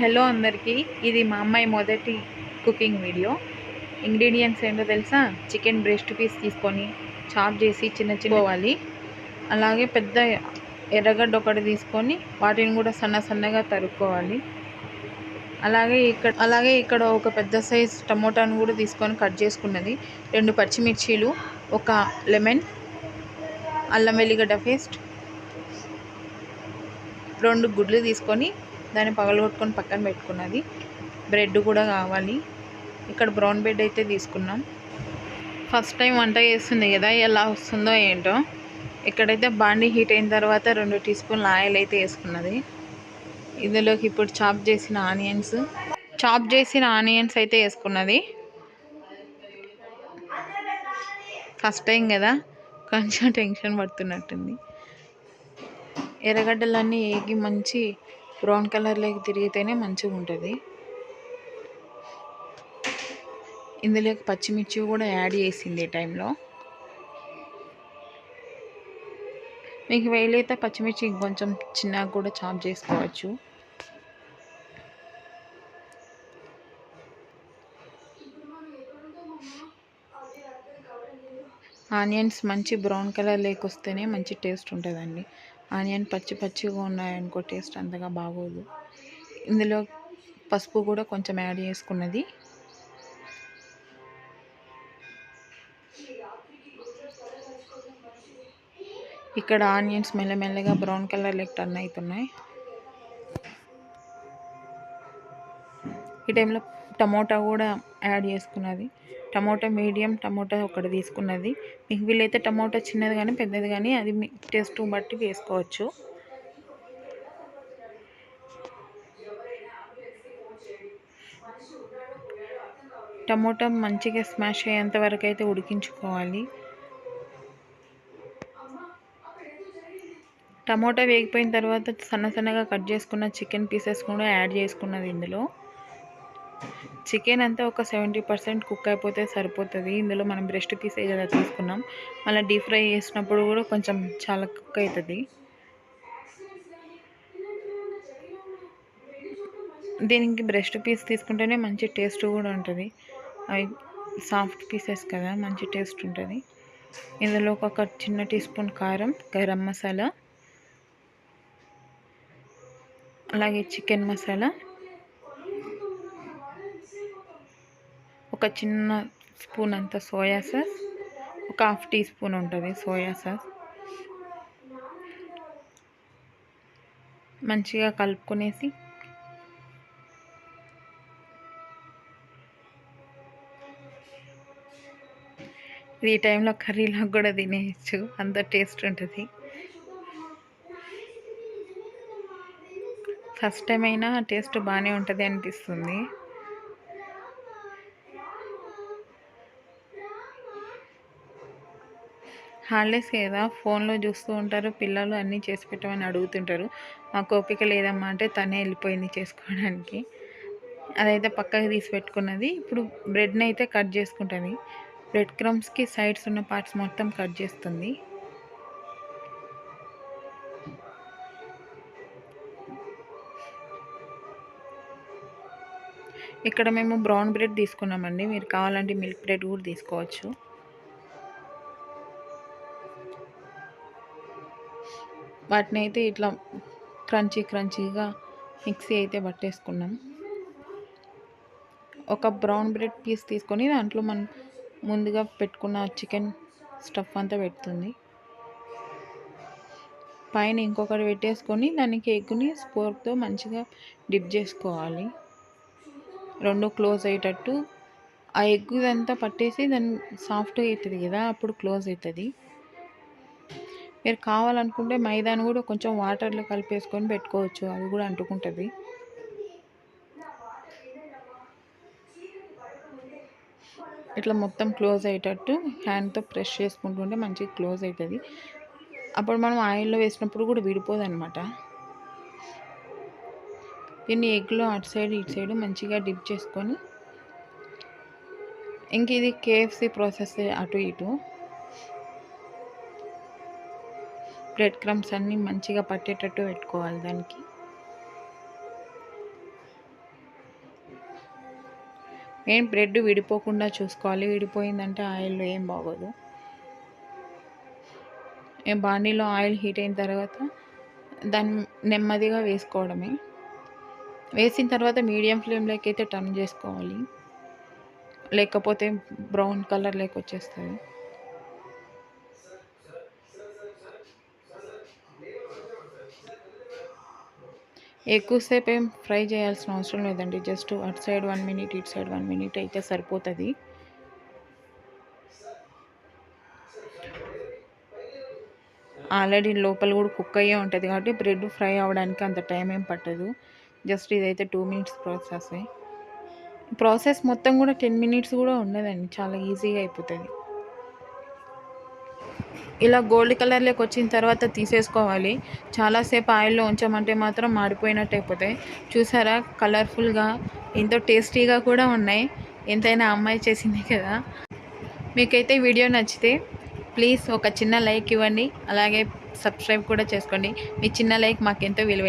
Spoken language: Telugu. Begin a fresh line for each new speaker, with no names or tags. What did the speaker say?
హలో అందరికీ. ఇది మా అమ్మాయి మొదటి కుకింగ్ వీడియో. ఇంగ్రీడియంట్స్ ఏంటో తెలుసా? చికెన్ బ్రెస్ట్ పీస్ తీసుకొని చాప్ చేసి చిన్న చిన్నవాలి అలాగే పెద్ద ఎర్రగడ్డ ఒకటి తీసుకొని వాటిని కూడా సన్న సన్నగా తరుక్కోవాలి. అలాగే ఇక్కడ అలాగే ఇక్కడ ఒక పెద్ద సైజ్ టమోటాను కూడా తీసుకొని కట్ చేసుకున్నది. రెండు పచ్చిమిర్చీలు ఒక లెమన్ అల్లం వెల్లిగడ్డ పేస్ట్ రెండు గుడ్లు తీసుకొని దాన్ని పగలగొట్టుకొని పక్కన పెట్టుకున్నది. బ్రెడ్ కూడా కావాలి. ఇక్కడ బ్రౌన్ బ్రెడ్ అయితే తీసుకున్నాం. ఫస్ట్ టైం వంట చేస్తుంది కదా ఎలా వస్తుందో ఏంటో. ఇక్కడైతే బాండి హీట్ అయిన తర్వాత రెండు టీ స్పూన్ల ఆయిల్ అయితే వేసుకున్నది. ఇందులోకి ఇప్పుడు చాప్ చేసిన ఆనియన్స్. చాప్ చేసిన ఆనియన్స్ అయితే వేసుకున్నది. ఫస్ట్ టైం కదా కొంచెం టెన్షన్ పడుతున్నట్టుంది. ఎర్రగడ్డలన్నీ ఏగి మంచి బ్రౌన్ కలర్లోకి తిరిగితేనే మంచిగా ఉంటుంది. ఇందులోకి పచ్చిమిర్చి కూడా యాడ్ చేసింది ఈ టైంలో. మీకు వేలైతే పచ్చిమిర్చి కొంచెం చిన్నగా కూడా చాప్ చేసుకోవచ్చు. ఆనియన్స్ మంచి బ్రౌన్ కలర్ లేక వస్తేనే మంచి టేస్ట్ ఉంటుందండి. ఆనియన్ పచ్చి పచ్చిగా ఉన్నాయనుకో టేస్ట్ అంతగా బాగోదు. ఇందులో పసుపు కూడా కొంచెం యాడ్ చేసుకున్నది. ఇక్కడ ఆనియన్స్ మెల్లమెల్లగా బ్రౌన్ కలర్ లెక్ టర్న్ అవుతున్నాయి. ఈ టైంలో టమోటా కూడా యాడ్ చేసుకున్నది. టమోటా మీడియం టమోటా ఒకటి తీసుకున్నది. మీకు వీలైతే టమోటా చిన్నది కానీ పెద్దది కానీ అది మీ టేస్ట్ బట్టి వేసుకోవచ్చు. టమోటా మంచిగా స్మాష్ అయ్యేంత వరకు అయితే ఉడికించుకోవాలి. టమోటా వేగిపోయిన తర్వాత సన్న సన్నగా కట్ చేసుకున్న చికెన్ పీసెస్ కూడా యాడ్ చేసుకున్నది ఇందులో. చికెన్ అంతా ఒక సెవెంటీ పర్సెంట్ కుక్ అయిపోతే సరిపోతుంది. ఇందులో మనం బ్రెస్ట్ పీసే కదా తీసుకున్నాం. మళ్ళీ డీప్ ఫ్రై చేసినప్పుడు కూడా కొంచెం చాలా కుక్ అవుతుంది దీనికి బ్రెస్ట్ పీస్ తీసుకుంటేనే మంచి టేస్ట్ కూడా ఉంటుంది. అవి సాఫ్ట్ పీసెస్ కదా మంచి టేస్ట్ ఉంటుంది. ఇందులో ఒక చిన్న టీ స్పూన్ కారం గరం మసాలా అలాగే చికెన్ మసాలా ఒక చిన్న స్పూన్ అంత సోయా సాస్ ఒక హాఫ్ టీ స్పూన్ ఉంటుంది సోయా సాస్. మంచిగా కలుపుకునేసి ఇది ఈ టైంలో కర్రీలో కూడా తినేయచ్చు అంత టేస్ట్ ఉంటుంది. ఫస్ట్ టైం అయినా టేస్ట్ బాగానే ఉంటుంది అనిపిస్తుంది. హాలిడేస్ కదా ఫోన్లో చూస్తూ ఉంటారు పిల్లలు అన్నీ చేసి పెట్టమని అడుగుతుంటారు. మాకు ఓపిక లేదమ్మా అంటే తనే వెళ్ళిపోయింది చేసుకోవడానికి. అదైతే పక్కకి తీసి పెట్టుకున్నది. ఇప్పుడు బ్రెడ్ని అయితే కట్ చేసుకుంటుంది. బ్రెడ్ క్రమ్స్కి సైడ్స్ ఉన్న పార్ట్స్ మొత్తం కట్ చేస్తుంది. ఇక్కడ మేము బ్రౌన్ బ్రెడ్ తీసుకున్నామండి. మీరు కావాలంటే మిల్క్ బ్రెడ్ కూడా తీసుకోవచ్చు. వాటిని అయితే ఇట్లా క్రంచీ క్రంచీగా మిక్సీ అయితే పట్టేసుకున్నాం. ఒక బ్రౌన్ బ్రెడ్ పీస్ తీసుకొని దాంట్లో మనం ముందుగా పెట్టుకున్న చికెన్ స్టఫ్ అంతా పెడుతుంది. పైన ఇంకొకటి పెట్టేసుకొని దానికి ఎగ్గుని స్పోర్క్తో మంచిగా డిప్ చేసుకోవాలి. రెండు క్లోజ్ అయ్యేటట్టు ఆ ఎగ్గుదంతా పట్టేసి దాన్ని సాఫ్ట్గా అవుతుంది కదా అప్పుడు క్లోజ్ అవుతుంది మీరు కావాలనుకుంటే మైదాను కూడా కొంచెం వాటర్లో కలిపేసుకొని పెట్టుకోవచ్చు. అది కూడా అంటుకుంటుంది. ఇట్లా మొత్తం క్లోజ్ అయ్యేటట్టు హ్యాండ్తో ప్రెష్ చేసుకుంటుంటే మంచిగా క్లోజ్ అవుతుంది అప్పుడు మనం ఆయిల్లో వేసినప్పుడు కూడా విడిపోదు అనమాట దీన్ని ఎగ్లో అటు సైడ్ ఇటు సైడ్ మంచిగా డిప్ చేసుకొని ఇంక ఇది కేఎఫ్సి ప్రాసెస్ అటు ఇటు బ్రెడ్ క్రమ్స్ అన్నీ మంచిగా పట్టేటట్టు పెట్టుకోవాలి దానికి. మెయిన్ బ్రెడ్ విడిపోకుండా చూసుకోవాలి. విడిపోయిందంటే ఆయిల్ ఏం బాగోదు. ఏ బాండీలో ఆయిల్ హీట్ అయిన తర్వాత దాన్ని నెమ్మదిగా వేసుకోవడమే. వేసిన తర్వాత మీడియం ఫ్లేమ్లోకి అయితే టర్న్ చేసుకోవాలి. లేకపోతే బ్రౌన్ కలర్ లేక వచ్చేస్తుంది ఎక్కువసేపు ఏం ఫ్రై చేయాల్సిన అవసరం లేదండి. జస్ట్ అటు సైడ్ వన్ మినిట్ ఇటు సైడ్ వన్ మినిట్ అయితే సరిపోతుంది. ఆల్రెడీ లోపల కూడా కుక్ అయ్యే ఉంటుంది కాబట్టి బ్రెడ్ ఫ్రై అవ్వడానికి అంత టైం ఏం పట్టదు. జస్ట్ ఇదైతే టూ మినిట్స్ ప్రాసెస్ ప్రాసెస్ మొత్తం కూడా టెన్ మినిట్స్ కూడా ఉండదండి. చాలా ఈజీగా అయిపోతుంది. ఇలా గోల్డ్ కలర్లోకి వచ్చిన తర్వాత తీసేసుకోవాలి. చాలాసేపు ఆయిల్లో ఉంచామంటే మాత్రం మాడిపోయినట్టు అయిపోతాయి చూసారా? కలర్ఫుల్గా ఎంతో టేస్టీగా కూడా ఉన్నాయి. ఎంతైనా అమ్మాయి చేసింది కదా. మీకైతే వీడియో నచ్చితే ప్లీజ్ ఒక చిన్న లైక్ ఇవ్వండి. అలాగే సబ్స్క్రైబ్ కూడా చేసుకోండి. మీ చిన్న లైక్ మాకెంతో విలువైంది